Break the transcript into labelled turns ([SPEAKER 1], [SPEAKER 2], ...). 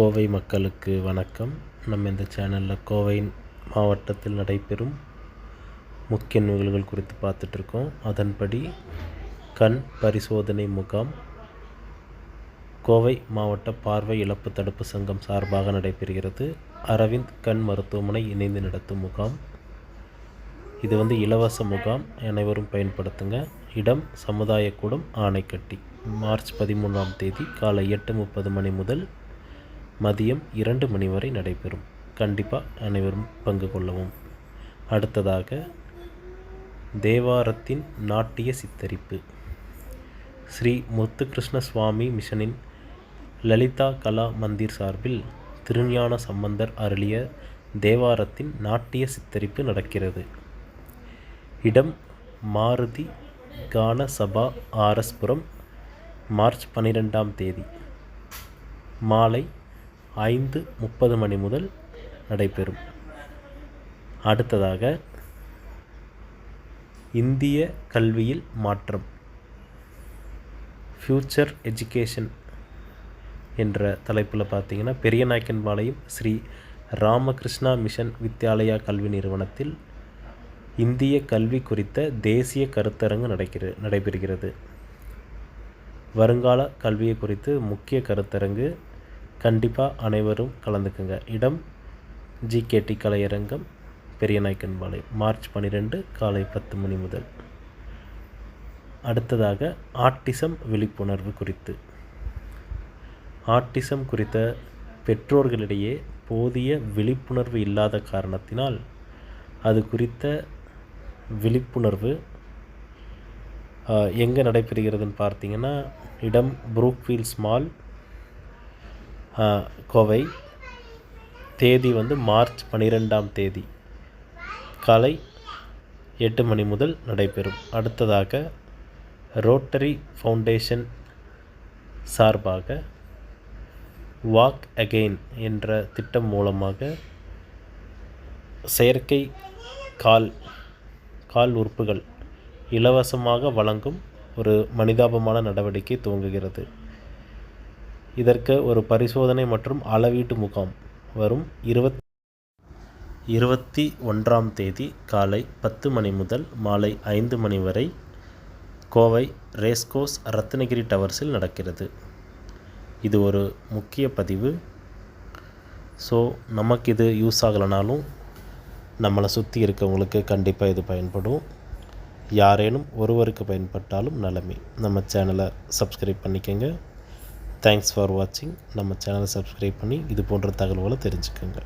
[SPEAKER 1] கோவை மக்களுக்கு வணக்கம். நம்ம இந்த சேனலில் கோவை மாவட்டத்தில் நடைபெறும் முக்கிய நிகழ்வுகள் குறித்து பார்த்துட்ருக்கோம். அதன்படி கண் பரிசோதனை முகாம் கோவை மாவட்ட பார்வை இழப்பு தடுப்பு சங்கம் சார்பாக நடைபெறுகிறது. அரவிந்த் கண் மருத்துவமனை இணைந்து நடத்தும் முகாம். இது வந்து இலவச முகாம். அனைவரும் பயன்படுத்துங்க. இடம் சமுதாய கூடம் ஆணைக்கட்டி. மார்ச் பதிமூன்றாம் தேதி காலை எட்டு முப்பது மணி முதல் மதியம் இரண்டு மணி வரை நடைபெறும். கண்டிப்பாக அனைவரும் பங்கு கொள்ளவும். அடுத்ததாக தேவாரத்தின் நாட்டிய சித்தரிப்பு. ஸ்ரீ முத்துகிருஷ்ண சுவாமி மிஷனின் லலிதா கலா மந்திர் சார்பில் திருஞான சம்பந்தர் அருளிய தேவாரத்தின் நாட்டிய சித்தரிப்பு நடக்கிறது. இடம் மாருதி கான சபா ஆர்எஸ்புரம் மார்ச் பன்னிரெண்டாம் தேதி. மாலை ஐந்து முப்பது மணி முதல் நடைபெறும். அடுத்ததாக இந்திய கல்வியில் மாற்றம். ஃப்யூச்சர் எஜுகேஷன் என்ற தலைப்பில் பார்த்தீங்கன்னா பெரியநாயக்கன்பாளையம் ஸ்ரீ ராமகிருஷ்ணா மிஷன் வித்யாலயா கல்வி நிறுவனத்தில் இந்திய கல்வி குறித்த தேசிய கருத்தரங்கு நடக்கிற நடைபெறுகிறது. வருங்கால கல்வியை குறித்து முக்கிய கருத்தரங்கு கண்டிப்பாக அனைவரும் கலந்துக்குங்க. இடம் ஜிகேடி கலையரங்கம் பெரியநாயக்கன்பாளையம் மார்ச் பன்னிரெண்டு காலை பத்து மணி முதல். அடுத்ததாக ஆட்டிசம் விழிப்புணர்வு குறித்து. ஆட்டிசம் குறித்த பெற்றோர்களிடையே போதிய விழிப்புணர்வு இல்லாத காரணத்தினால் அது குறித்த விழிப்புணர்வு எங்கே நடைபெறுகிறதுன்னு பார்த்தீங்கன்னா இடம் புரூக்ஃபீல்ஸ் மால் கோவை. தேதி வந்து மார்ச் பன்னிரெண்டாம் தேதி. காலை எட்டு மணி முதல் நடைபெறும். அடுத்ததாக ரோட்டரி ஃபவுண்டேஷன் சார்பாக வாக் அகெயின் என்ற திட்டம் மூலமாக செயற்கை கால் கால் உறுப்புகள் இலவசமாக வழங்கும் ஒரு மனிதாபமான நடவடிக்கை துவங்குகிறது. இதற்கு ஒரு பரிசோதனை மற்றும் அளவீட்டு முகாம் வரும் இருபத் இருபத்தி ஒன்றாம் தேதி காலை பத்து மணி முதல் மாலை ஐந்து மணி வரை கோவை ரேஸ்கோஸ் ரத்னகிரி டவர்ஸில் நடக்கிறது. இது ஒரு முக்கிய பதிவு. ஸோ நமக்கு இது யூஸ் ஆகலைனாலும் நம்மளை சுற்றி இருக்கவங்களுக்கு கண்டிப்பாக இது பயன்படும். யாரேனும் ஒருவருக்கு பயன்பட்டாலும் நலமே. நம்ம சேனலை சப்ஸ்கிரைப் பண்ணிக்கோங்க. தேங்க்ஸ் ஃபார் வாட்சிங் நம்ம சேனலை சப்ஸ்கிரைப் பண்ணி இது போன்ற தகவல்களை தெரிஞ்சுக்கோங்க.